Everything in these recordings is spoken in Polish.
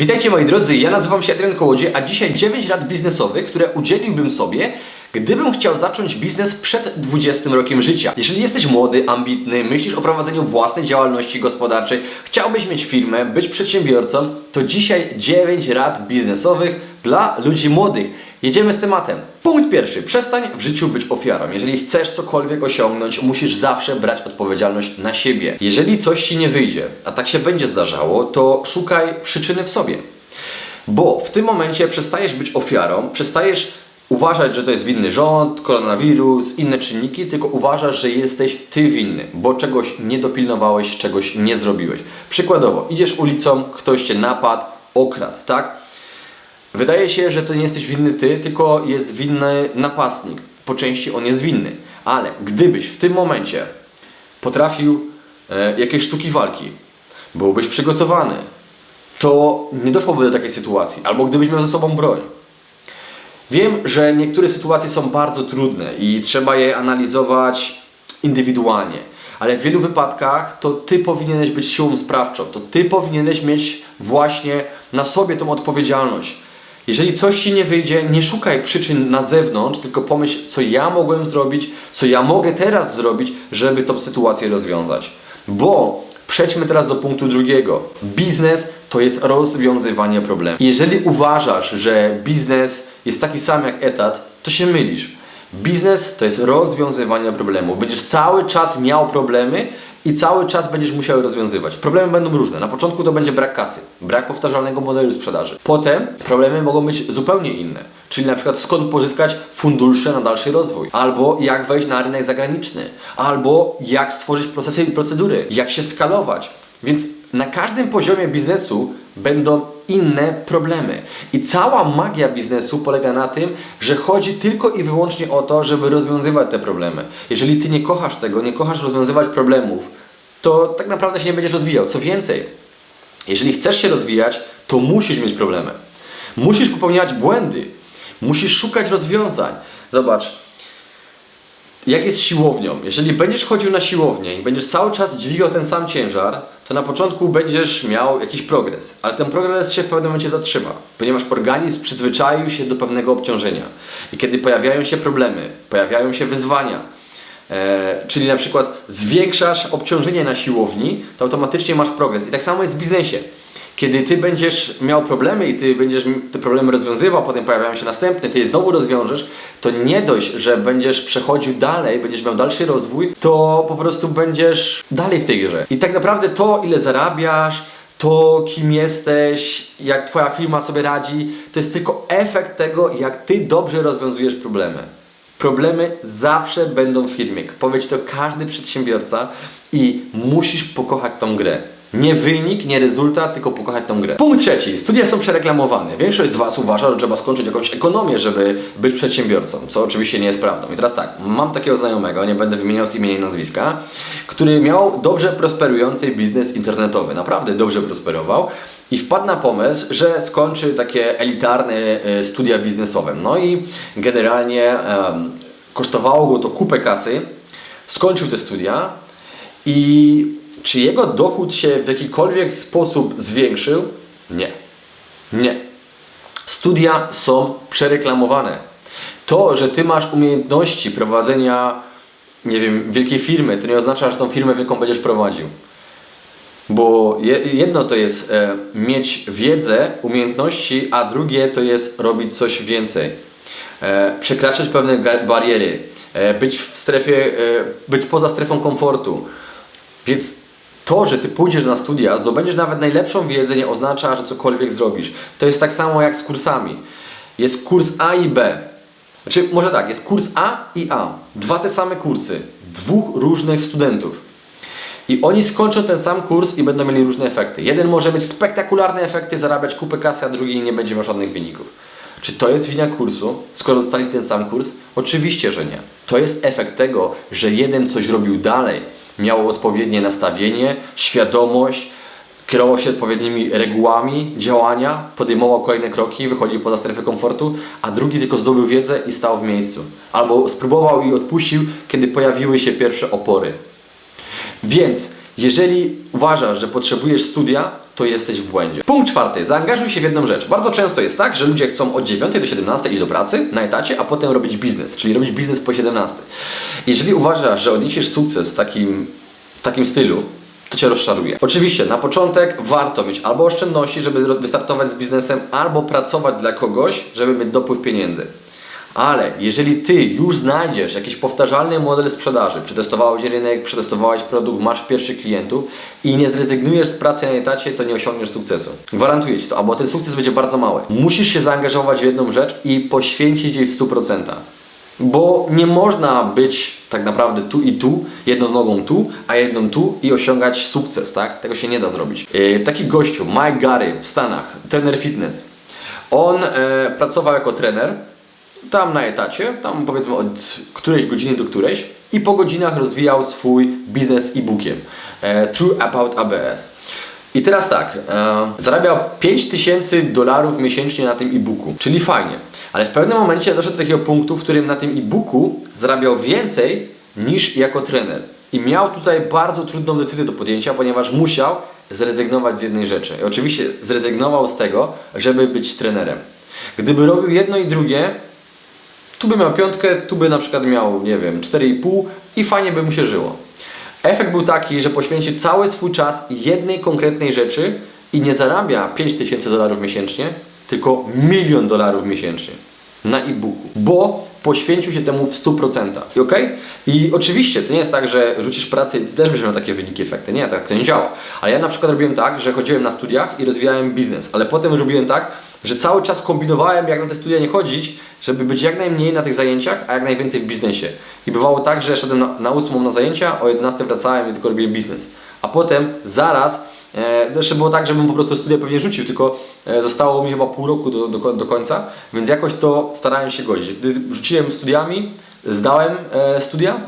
Witajcie moi drodzy, ja nazywam się Adrian Kołodziej, a dzisiaj 9 rad biznesowych, które udzieliłbym sobie, gdybym chciał zacząć biznes przed 20 rokiem życia. Jeżeli jesteś młody, ambitny, myślisz o prowadzeniu własnej działalności gospodarczej, chciałbyś mieć firmę, być przedsiębiorcą, to dzisiaj 9 rad biznesowych dla ludzi młodych. Jedziemy z tematem. Punkt pierwszy. Przestań w życiu być ofiarą. Jeżeli chcesz cokolwiek osiągnąć, musisz zawsze brać odpowiedzialność na siebie. Jeżeli coś ci nie wyjdzie, a tak się będzie zdarzało, to szukaj przyczyny w sobie. Bo w tym momencie przestajesz być ofiarą, przestajesz uważać, że to jest winny rząd, koronawirus, inne czynniki, tylko uważasz, że jesteś ty winny, bo czegoś nie dopilnowałeś, czegoś nie zrobiłeś. Przykładowo, idziesz ulicą, ktoś cię napadł, okradł, tak? Wydaje się, że to nie jesteś winny ty, tylko jest winny napastnik. Po części on jest winny. Ale gdybyś w tym momencie potrafił e, jakieś sztuki walki, byłbyś przygotowany, to nie doszłoby do takiej sytuacji. Albo gdybyś miał ze sobą broń. Wiem, że niektóre sytuacje są bardzo trudne i trzeba je analizować indywidualnie, ale w wielu wypadkach to ty powinieneś być siłą sprawczą, to ty powinieneś mieć właśnie na sobie tą odpowiedzialność. Jeżeli coś ci nie wyjdzie, nie szukaj przyczyn na zewnątrz, tylko pomyśl, co ja mogłem zrobić, co ja mogę teraz zrobić, żeby tą sytuację rozwiązać. Bo przejdźmy teraz do punktu drugiego. Biznes to jest rozwiązywanie problemów. Jeżeli uważasz, że biznes jest taki sam jak etat, to się mylisz. Biznes to jest rozwiązywanie problemów. Będziesz cały czas miał problemy i cały czas będziesz musiał rozwiązywać. Problemy będą różne. Na początku to będzie brak kasy, brak powtarzalnego modelu sprzedaży. Potem problemy mogą być zupełnie inne. Czyli na przykład skąd pozyskać fundusze na dalszy rozwój, albo jak wejść na rynek zagraniczny, albo jak stworzyć procesy i procedury, jak się skalować. Więc na każdym poziomie biznesu będą inne problemy. I cała magia biznesu polega na tym, że chodzi tylko i wyłącznie o to, żeby rozwiązywać te problemy. Jeżeli ty nie kochasz tego, nie kochasz rozwiązywać problemów, to tak naprawdę się nie będziesz rozwijał. Co więcej, jeżeli chcesz się rozwijać, to musisz mieć problemy. Musisz popełniać błędy. Musisz szukać rozwiązań. Zobacz, jak jest siłownią. Jeżeli będziesz chodził na siłownię i będziesz cały czas dźwigał ten sam ciężar, to na początku będziesz miał jakiś progres, ale ten progres się w pewnym momencie zatrzyma, ponieważ organizm przyzwyczaił się do pewnego obciążenia. I kiedy pojawiają się problemy, pojawiają się wyzwania, e, czyli na przykład zwiększasz obciążenie na siłowni, to automatycznie masz progres. I tak samo jest w biznesie. Kiedy ty będziesz miał problemy i ty będziesz te problemy rozwiązywał, potem pojawiają się następne, ty je znowu rozwiążesz, to nie dość, że będziesz przechodził dalej, będziesz miał dalszy rozwój, to po prostu będziesz dalej w tej grze. I tak naprawdę to, ile zarabiasz, to kim jesteś, jak twoja firma sobie radzi, to jest tylko efekt tego, jak ty dobrze rozwiązujesz problemy. Problemy zawsze będą w firmie. Powiedz to każdy przedsiębiorca i musisz pokochać tą grę. Nie wynik, nie rezultat, tylko pokochać tą grę. Punkt trzeci. Studia są przereklamowane. Większość z Was uważa, że trzeba skończyć jakąś ekonomię, żeby być przedsiębiorcą, co oczywiście nie jest prawdą. I teraz tak, mam takiego znajomego, nie będę wymieniał z imienia i nazwiska, który miał dobrze prosperujący biznes internetowy. Naprawdę dobrze prosperował. I wpadł na pomysł, że skończy takie elitarne e, studia biznesowe. No i generalnie em, kosztowało go to kupę kasy. Skończył te studia i czy jego dochód się w jakikolwiek sposób zwiększył? Nie. Nie. Studia są przereklamowane. To, że ty masz umiejętności prowadzenia, nie wiem, wielkiej firmy, to nie oznacza, że tą firmę wielką będziesz prowadził. Bo je- jedno to jest e, mieć wiedzę, umiejętności, a drugie to jest robić coś więcej. E, przekraczać pewne bariery, e, być w strefie, być poza strefą komfortu. Więc to, że ty pójdziesz na studia, zdobędziesz nawet najlepszą wiedzę, nie oznacza, że cokolwiek zrobisz. To jest tak samo jak z kursami. Jest kurs A i B. Znaczy, może tak, jest kurs A i A. Dwa te same kursy. Dwóch różnych studentów. I oni skończą ten sam kurs i będą mieli różne efekty. Jeden może mieć spektakularne efekty, zarabiać kupę kasy, a drugi nie będzie miał żadnych wyników. Czy to jest wina kursu, skoro dostali ten sam kurs? Oczywiście, że nie. To jest efekt tego, że jeden coś robił dalej, miał odpowiednie nastawienie, świadomość, kierował się odpowiednimi regułami działania, podejmował kolejne kroki, wychodził poza strefę komfortu, a drugi tylko zdobył wiedzę i stał w miejscu. Albo spróbował i odpuścił, kiedy pojawiły się pierwsze opory. Więc Jeżeli uważasz, że potrzebujesz studia, to jesteś w błędzie. Punkt czwarty. Zaangażuj się w jedną rzecz. Bardzo często jest tak, że ludzie chcą od 9 do 17 iść do pracy na etacie, a potem robić biznes, czyli robić biznes po 17. Jeżeli uważasz, że odniesiesz sukces w takim, w takim stylu, to cię rozczaruje. Oczywiście, na początek warto mieć albo oszczędności, żeby wystartować z biznesem, albo pracować dla kogoś, żeby mieć dopływ pieniędzy. Ale jeżeli ty już znajdziesz jakiś powtarzalny model sprzedaży, przetestowałeś rynek, przetestowałeś produkt, masz pierwszych klientów i nie zrezygnujesz z pracy na etacie, to nie osiągniesz sukcesu. Gwarantuję ci to, albo ten sukces będzie bardzo mały. Musisz się zaangażować w jedną rzecz i poświęcić jej w 100%. Bo nie można być tak naprawdę tu i tu, jedną nogą tu, a jedną tu i osiągać sukces, tak? Tego się nie da zrobić. Yy, taki gościu, Mike Gary w Stanach, trener fitness. On e, pracował jako trener, tam na etacie, tam powiedzmy od którejś godziny do którejś i po godzinach rozwijał swój biznes e-bookiem e, True About ABS. I teraz tak, e, zarabiał 5000 dolarów miesięcznie na tym e-booku, czyli fajnie, ale w pewnym momencie doszedł do takiego punktu, w którym na tym e-booku zarabiał więcej niż jako trener. I miał tutaj bardzo trudną decyzję do podjęcia, ponieważ musiał zrezygnować z jednej rzeczy. I oczywiście zrezygnował z tego, żeby być trenerem. Gdyby robił jedno i drugie, tu by miał piątkę, tu by na przykład miał, nie wiem, 4,5 i fajnie by mu się żyło. Efekt był taki, że poświęcił cały swój czas jednej konkretnej rzeczy i nie zarabia 5000 dolarów miesięcznie, tylko milion dolarów miesięcznie na e-booku, bo poświęcił się temu w 100%. I ok? I oczywiście to nie jest tak, że rzucisz pracę i ty też będziesz miał takie wyniki, efekty. Nie, tak to nie działa. Ale ja na przykład robiłem tak, że chodziłem na studiach i rozwijałem biznes, ale potem robiłem tak, że cały czas kombinowałem, jak na te studia nie chodzić, żeby być jak najmniej na tych zajęciach, a jak najwięcej w biznesie. I bywało tak, że szedłem na, na 8 na zajęcia, o 11 wracałem i tylko robiłem biznes. A potem zaraz, e, jeszcze było tak, żebym po prostu studia pewnie rzucił, tylko e, zostało mi chyba pół roku do, do, do końca, więc jakoś to starałem się godzić. Gdy rzuciłem studiami, zdałem e, studia,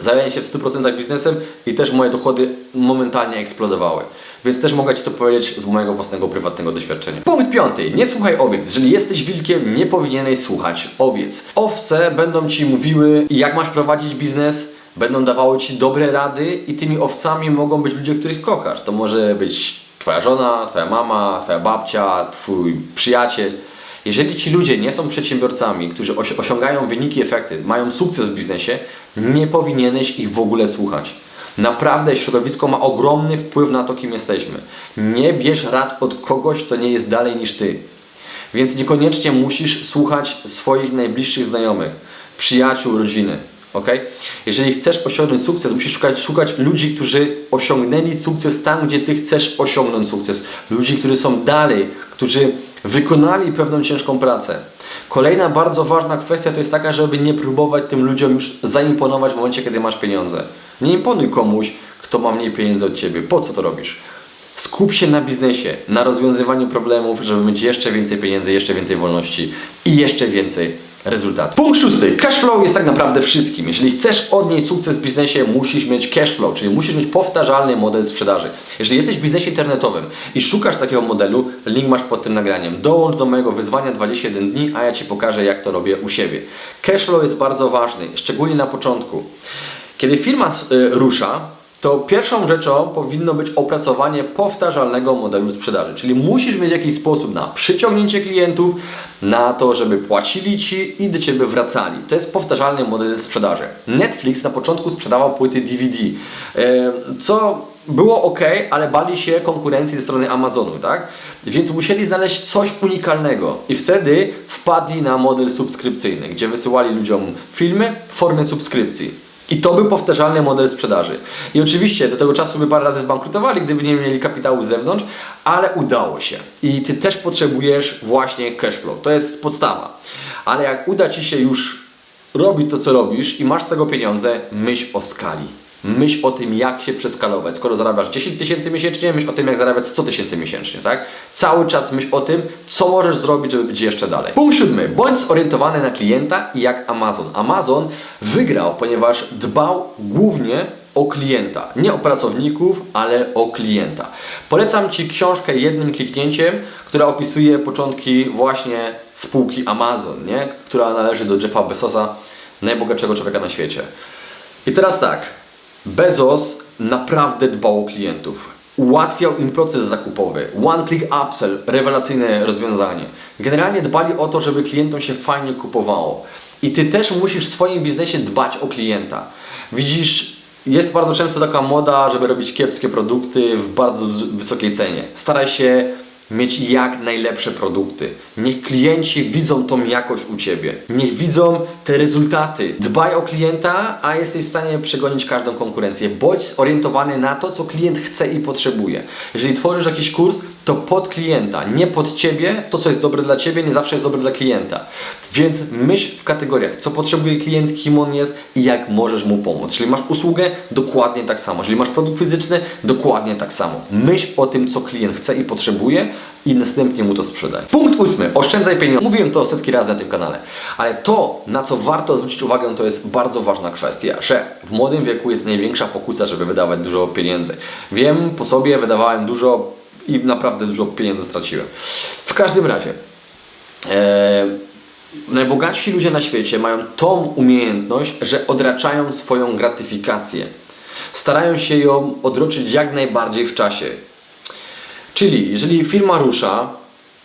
Zająłem się w 100% biznesem i też moje dochody momentalnie eksplodowały. Więc też mogę Ci to powiedzieć z mojego własnego prywatnego doświadczenia. Punkt piąty. Nie słuchaj owiec. Jeżeli jesteś wilkiem, nie powinieneś słuchać owiec. Owce będą Ci mówiły, jak masz prowadzić biznes, będą dawały Ci dobre rady i tymi owcami mogą być ludzie, których kochasz. To może być Twoja żona, Twoja mama, Twoja babcia, Twój przyjaciel. Jeżeli ci ludzie nie są przedsiębiorcami, którzy osiągają wyniki, efekty, mają sukces w biznesie, nie powinieneś ich w ogóle słuchać. Naprawdę środowisko ma ogromny wpływ na to, kim jesteśmy. Nie bierz rad od kogoś, kto nie jest dalej niż ty. Więc niekoniecznie musisz słuchać swoich najbliższych znajomych, przyjaciół, rodziny. Ok? Jeżeli chcesz osiągnąć sukces, musisz szukać, szukać ludzi, którzy osiągnęli sukces tam, gdzie ty chcesz osiągnąć sukces. Ludzi, którzy są dalej, którzy wykonali pewną ciężką pracę. Kolejna bardzo ważna kwestia to jest taka, żeby nie próbować tym ludziom już zaimponować w momencie, kiedy masz pieniądze. Nie imponuj komuś, kto ma mniej pieniędzy od ciebie. Po co to robisz? Skup się na biznesie, na rozwiązywaniu problemów, żeby mieć jeszcze więcej pieniędzy, jeszcze więcej wolności i jeszcze więcej rezultatu. Punkt szósty. Cashflow jest tak naprawdę wszystkim. Jeżeli chcesz odnieść sukces w biznesie, musisz mieć cashflow, czyli musisz mieć powtarzalny model sprzedaży. Jeżeli jesteś w biznesie internetowym i szukasz takiego modelu, link masz pod tym nagraniem. Dołącz do mojego wyzwania 21 dni, a ja Ci pokażę, jak to robię u siebie. Cashflow jest bardzo ważny, szczególnie na początku. Kiedy firma y, rusza, to pierwszą rzeczą powinno być opracowanie powtarzalnego modelu sprzedaży. Czyli musisz mieć jakiś sposób na przyciągnięcie klientów, na to, żeby płacili ci i do ciebie wracali. To jest powtarzalny model sprzedaży. Netflix na początku sprzedawał płyty DVD, co było ok, ale bali się konkurencji ze strony Amazonu, tak? Więc musieli znaleźć coś unikalnego i wtedy wpadli na model subskrypcyjny, gdzie wysyłali ludziom filmy w formie subskrypcji. I to był powtarzalny model sprzedaży. I oczywiście do tego czasu by parę razy zbankrutowali, gdyby nie mieli kapitału z zewnątrz, ale udało się. I Ty też potrzebujesz właśnie cashflow. To jest podstawa. Ale jak uda Ci się już robić to, co robisz i masz z tego pieniądze, myśl o skali. Myśl o tym, jak się przeskalować. Skoro zarabiasz 10 tysięcy miesięcznie, myśl o tym, jak zarabiać 100 tysięcy miesięcznie, tak? Cały czas myśl o tym, co możesz zrobić, żeby być jeszcze dalej. Punkt siódmy. Bądź zorientowany na klienta i jak Amazon. Amazon wygrał, ponieważ dbał głównie o klienta. Nie o pracowników, ale o klienta. Polecam Ci książkę jednym kliknięciem, która opisuje początki właśnie spółki Amazon, nie? która należy do Jeffa Bezosa, najbogatszego człowieka na świecie. I teraz tak, Bezos naprawdę dbał o klientów. Ułatwiał im proces zakupowy. One Click Upsell, rewelacyjne rozwiązanie. Generalnie dbali o to, żeby klientom się fajnie kupowało. I Ty też musisz w swoim biznesie dbać o klienta. Widzisz, jest bardzo często taka moda, żeby robić kiepskie produkty w bardzo wysokiej cenie. Staraj się mieć jak najlepsze produkty. Niech klienci widzą tą jakość u Ciebie. Niech widzą te rezultaty. Dbaj o klienta, a jesteś w stanie przegonić każdą konkurencję. Bądź zorientowany na to, co klient chce i potrzebuje. Jeżeli tworzysz jakiś kurs, to pod klienta, nie pod Ciebie. To, co jest dobre dla Ciebie, nie zawsze jest dobre dla klienta. Więc myśl w kategoriach, co potrzebuje klient, kim on jest i jak możesz mu pomóc. Jeżeli masz usługę, dokładnie tak samo. Jeżeli masz produkt fizyczny, dokładnie tak samo. Myśl o tym, co klient chce i potrzebuje i następnie mu to sprzedaj. Punkt ósmy. Oszczędzaj pieniądze. Mówiłem to setki razy na tym kanale, ale to, na co warto zwrócić uwagę, to jest bardzo ważna kwestia, że w młodym wieku jest największa pokusa, żeby wydawać dużo pieniędzy. Wiem, po sobie wydawałem dużo i naprawdę dużo pieniędzy straciłem. W każdym razie, e, najbogatsi ludzie na świecie mają tą umiejętność, że odraczają swoją gratyfikację. Starają się ją odroczyć jak najbardziej w czasie. Czyli jeżeli firma rusza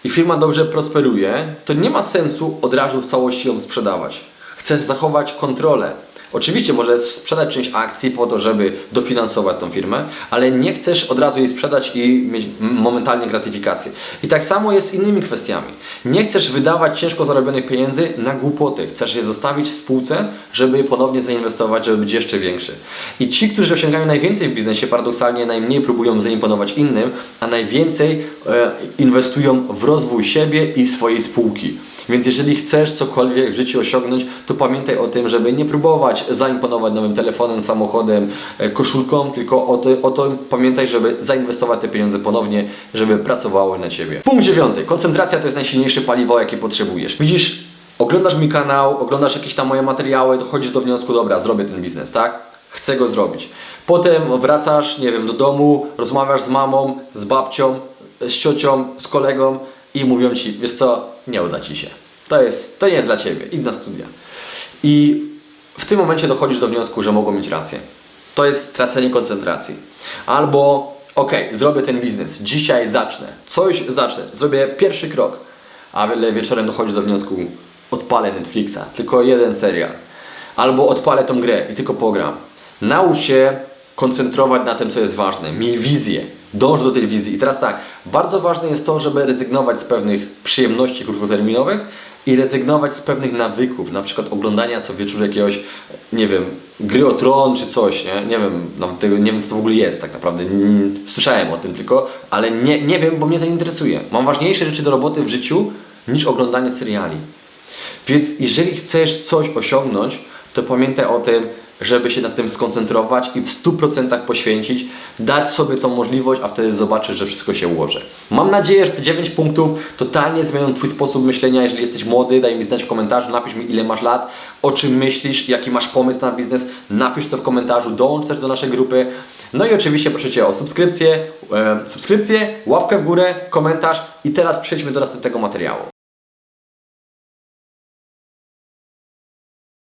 i firma dobrze prosperuje, to nie ma sensu od razu w całości ją sprzedawać. Chcesz zachować kontrolę. Oczywiście możesz sprzedać część akcji po to, żeby dofinansować tą firmę, ale nie chcesz od razu jej sprzedać i mieć momentalnie gratyfikację. I tak samo jest z innymi kwestiami. Nie chcesz wydawać ciężko zarobionych pieniędzy na głupoty. Chcesz je zostawić w spółce, żeby je ponownie zainwestować, żeby być jeszcze większy. I ci, którzy osiągają najwięcej w biznesie, paradoksalnie najmniej próbują zaimponować innym, a najwięcej e, inwestują w rozwój siebie i swojej spółki. Więc jeżeli chcesz cokolwiek w życiu osiągnąć, to pamiętaj o tym, żeby nie próbować zaimponować nowym telefonem, samochodem, e, koszulką, tylko o to, o to pamiętaj, żeby zainwestować te pieniądze ponownie, żeby pracowały na Ciebie. Punkt dziewiąty. Koncentracja to jest najsilniejsze paliwo, jakie potrzebujesz. Widzisz, oglądasz mi kanał, oglądasz jakieś tam moje materiały, dochodzisz do wniosku, dobra, zrobię ten biznes, tak? Chcę go zrobić. Potem wracasz, nie wiem, do domu, rozmawiasz z mamą, z babcią, z ciocią, z kolegą i mówią ci, wiesz co, nie uda ci się. To, jest, to nie jest dla ciebie, idź na studia. I w tym momencie dochodzisz do wniosku, że mogą mieć rację. To jest tracenie koncentracji. Albo, okej, zrobię ten biznes, dzisiaj zacznę, coś zacznę, zrobię pierwszy krok, ale wieczorem dochodzisz do wniosku, odpalę Netflixa, tylko jeden serial. Albo odpalę tą grę i tylko pogram. Naucz się koncentrować na tym, co jest ważne. Miej wizję. Dąż do tej wizji. I teraz tak, bardzo ważne jest to, żeby rezygnować z pewnych przyjemności krótkoterminowych i rezygnować z pewnych nawyków, na przykład oglądania co wieczór jakiegoś, nie wiem, gry o tron czy coś, nie, nie wiem, nawet tego, nie wiem co to w ogóle jest tak naprawdę, słyszałem o tym tylko, ale nie, nie wiem, bo mnie to nie interesuje. Mam ważniejsze rzeczy do roboty w życiu niż oglądanie seriali. Więc jeżeli chcesz coś osiągnąć, to pamiętaj o tym, żeby się nad tym skoncentrować i w 100% poświęcić, dać sobie tą możliwość, a wtedy zobaczysz, że wszystko się ułoży. Mam nadzieję, że te 9 punktów totalnie zmienią Twój sposób myślenia. Jeżeli jesteś młody, daj mi znać w komentarzu, napisz mi ile masz lat, o czym myślisz, jaki masz pomysł na biznes, napisz to w komentarzu, dołącz też do naszej grupy. No i oczywiście proszę Cię o subskrypcję, e, subskrypcję, łapkę w górę, komentarz i teraz przejdźmy do następnego materiału.